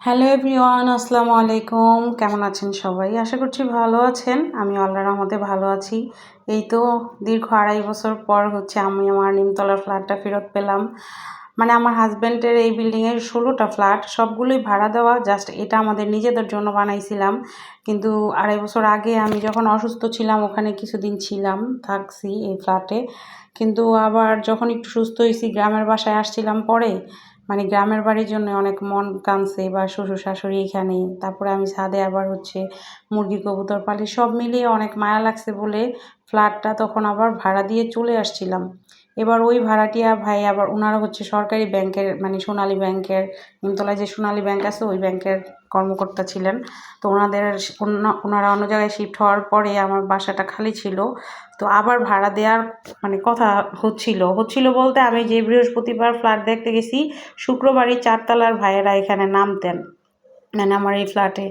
Hello everyone আসসালামু আলাইকুম কেমন আছেন সবাই? আশা করছি ভালো আছেন। আমি আল্লাহ রহমতে ভালো আছি। এই তো দীর্ঘ আড়াই বছর পর হচ্ছে আমি আমার নিমতলার ফ্ল্যাটটা ফেরত পেলাম। মানে আমার হাজব্যান্ডের এই বিল্ডিংয়ের ষোলোটা ফ্ল্যাট, সবগুলোই ভাড়া দেওয়া, জাস্ট এটা আমাদের নিজেদের জন্য বানাইছিলাম। কিন্তু আড়াই বছর আগে আমি যখন অসুস্থ ছিলাম, ওখানে কিছুদিন ছিলাম, থাকছি এই ফ্ল্যাটে। কিন্তু আবার যখন একটু সুস্থ হয়েছি, গ্রামের বাসায় আসছিলাম পরে মানে গ্রামের বাড়ির জন্য অনেক মন কানছে বা শ্বশুর শাশুড়ি এখানে, তারপরে আমি ছাদে আবার হচ্ছে মুরগি, কবুতর, পালি, সব মিলিয়ে অনেক মায়া লাগছে বলে ফ্ল্যাটটা তখন আবার ভাড়া দিয়ে চলে আসছিলাম। এবার ওই ভাড়াটিয়া ভাই আবার ওনারা হচ্ছে সরকারি ব্যাংকের মানে সোনালী ব্যাংকের, নিমতলায় যে সোনালী ব্যাংক আছে, ওই ব্যাংকের কর্মকর্তা ছিলেন। তো ওনাদের ওনারা অন্য জায়গায় শিফট হওয়ার পরে আমার বাসাটা খালি ছিল। তো আবার ভাড়া দেওয়ার মানে কথা হচ্ছিল। হচ্ছিল বলতে আমি যে বৃহস্পতিবার ফ্ল্যাট দেখতে গেছি, শুক্রবারই চারতলার ভাইয়েরা এখানে নামতেন মানে আমার এই ফ্ল্যাটে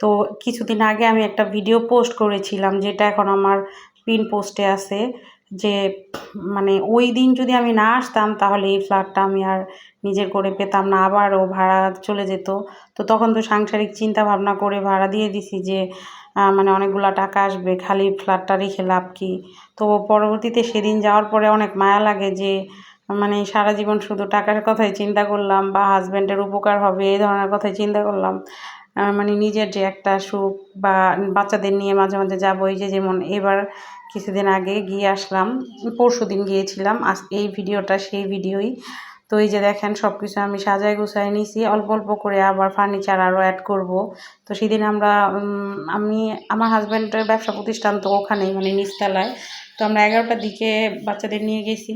তো কিছুদিন আগে আমি একটা ভিডিও পোস্ট করেছিলাম, যেটা এখন আমার পিন পোস্টে আছে। যে মানে ওই দিন যদি আমি না আসতাম, তাহলে এই ফ্ল্যাটটা আমি আর নিজের করে পেতাম না, আবারও ভাড়া চলে যেত। তো তখন তো সাংসারিক চিন্তা ভাবনা করে ভাড়া দিয়ে দিছি যে মানে অনেকগুলো টাকা আসবে, খালি ফ্ল্যাটটা রেখে লাভ কী? তো পরবর্তীতে সেদিন যাওয়ার পরে অনেক মায়া লাগে যে মানে সারা জীবন শুধু টাকার কথাই চিন্তা করলাম বা হাজব্যান্ডের উপকার হবে, এই ধরনের কথাই চিন্তা করলাম। মানে নিজের যে একটা সুখ বা বাচ্চাদের নিয়ে মাঝে মাঝে যাব, এই যে যেমন এবার কিছুদিন আগে গিয়ে আসলাম, পরশু দিন গিয়েছিলাম, আজ এই ভিডিওটা সেই ভিডিওই। তো এই যে দেখেন সব কিছু আমি সাজায় গুছাই নিয়েছি অল্প অল্প করে আবার ফার্নিচার আরও অ্যাড করব। তো সেদিন আমরা আমি, আমার হাজব্যান্ডের ব্যবসা প্রতিষ্ঠান তো ওখানেই মানে নিচতলায়। তো আমরা এগারোটার দিকে বাচ্চাদের নিয়ে গেছি।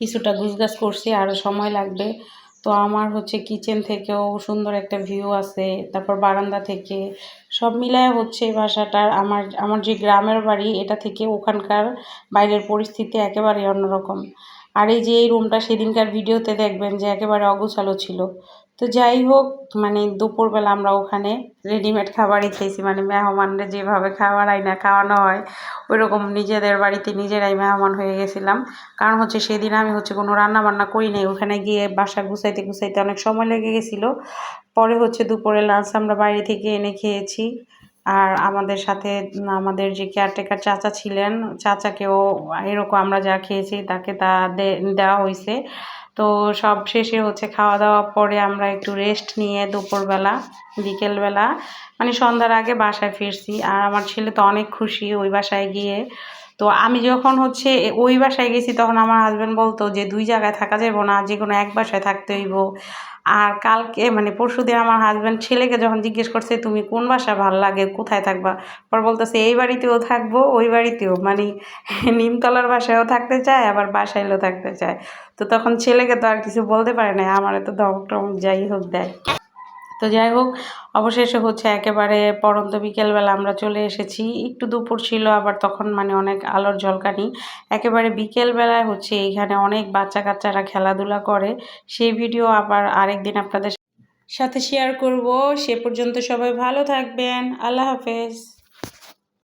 কিছুটা গুছগাছ করছি, আরও সময় লাগবে। তো আমার হচ্ছে কিচেন থেকেও সুন্দর একটা ভিউ আছে, তারপর বারান্দা থেকে সব মিলায় হচ্ছে এই বাসাটার আমার আমার যে গ্রামের বাড়ি, এটা থেকে ওখানকার বাইরের পরিস্থিতি একেবারে অন্যরকম। আর এই যে এই রুমটা সেদিনকার ভিডিওতে দেখবেন যে একেবারে অগোছালো ছিল। তো যাই হোক মানে দুপুরবেলা আমরা ওখানে রেডিমেড খাবারই খেয়েছি। মানে মেহমানরা যেভাবে খাবার না খাওয়ানো হয়, ওইরকম নিজেদের বাড়িতে নিজেরাই মেহমান হয়ে গেছিলাম। কারণ হচ্ছে সেদিন আমি হচ্ছে কোনো রান্না বান্না করি নাই। ওখানে গিয়ে বাসা গুছাইতে গুছাইতে অনেক সময় লেগে গেছিল। পরে হচ্ছে দুপুরে লাঞ্চ আমরা বাইরে থেকে এনে খেয়েছি। আর আমাদের সাথে আমাদের যে কেয়ারটেকার চাচা ছিলেন, চাচাকেও এরকম আমরা যা খেয়েছি তাকে তা দেওয়া হয়েছে। তো সব শেষে হচ্ছে খাওয়া দাওয়া পরে আমরা একটু রেস্ট নিয়ে দুপুরবেলা, বিকেলবেলা মানে সন্ধ্যার আগে বাসায় ফিরছি। আর আমার ছেলে তো অনেক খুশি ওই বাসায় গিয়ে। তো আমি যখন হচ্ছে ওই বাসায় গেছি তখন আমার হাজব্যান্ড বলতো যে, দুই জায়গায় থাকা যাব না যে কোনো এক বাসায় থাকতে হইব। আর কালকে মানে পরশু দিন আমার হাজব্যান্ড ছেলেকে যখন জিজ্ঞেস করছে, তুমি কোন বাসা ভালো লাগে? কোথায় থাকবা? পর বলতেছে, এই বাড়িতেও থাকব, ওই বাড়িতেও। মানে নিমতলার বাসায়ও থাকতে চায়, আবার বাসাইলেও থাকতে চায়। তো তখন ছেলেকে তো আর কিছু বলতে পারে না আমার তো ধমক টমক যাই হোক দেয় তো যাই হোক, অবশেষে হচ্ছে একেবারে পরন্ত বিকেলবেলা আমরা চলে এসেছি। একটু দুপুর ছিল, আবার তখন মানে অনেক আলোর ঝলকানি। একেবারে বিকেলবেলায় হচ্ছে এখানে অনেক বাচ্চা কাচ্চারা খেলাধুলা করে। সেই ভিডিও আবার আরেকদিন আপনাদের সাথে শেয়ার করব। সে পর্যন্ত সবাই ভালো থাকবেন। আল্লাহ হাফেজ।